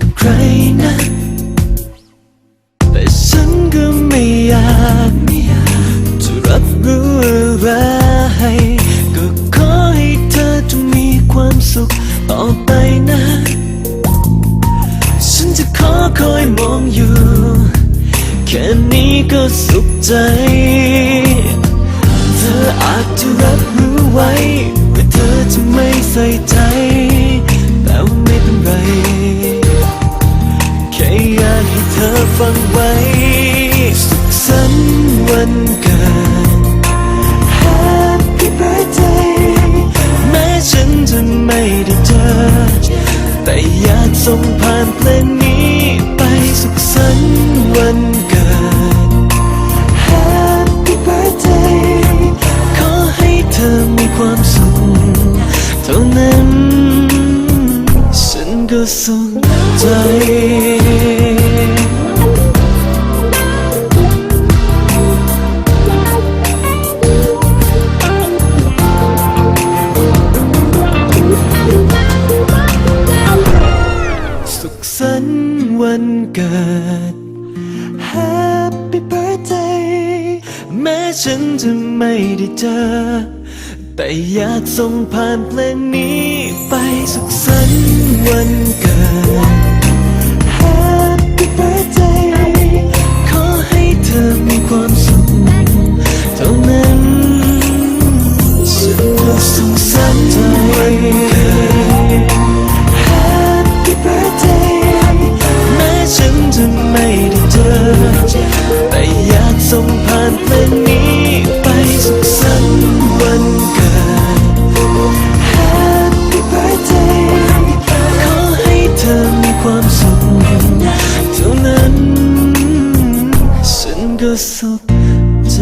กับใครนะ แต่ฉันก็ไม่อยากจะรับรู้อะไรก็ขอให้เธอจงมีความสุขต่อไปนะ ฉันจะขอคอยมองอยู่ แค่นี้ก็สุขใจเธออาจจะรับรู้ไว้ว่าเธอจะไม่ใส่ใจ แต่ว่าไม่เป็นไร ให้เธอฟังไว้สุขสันต์วันเกิด Happy birthday แม้ฉันจะไม่ได้เจอ แต่อยากส่งผ่านเพลงนี้ไปสุขสันต์วันเกิด Happy birthday ขอให้เธอมีความสุขเท่านั้น ฉันก็สุขใจ สุขสันต์วันเกิด Happy birthday แม้ฉันจะไม่ได้เจอ แต่อยากส่งผ่านเพลงนี้ไปสุขสันต์วันานเพลงนี้ไปสุขสันต์วันเกิด Happy birthday ขอให้เธอมีความสุขเท่านั้น ฉันก็สุขใจ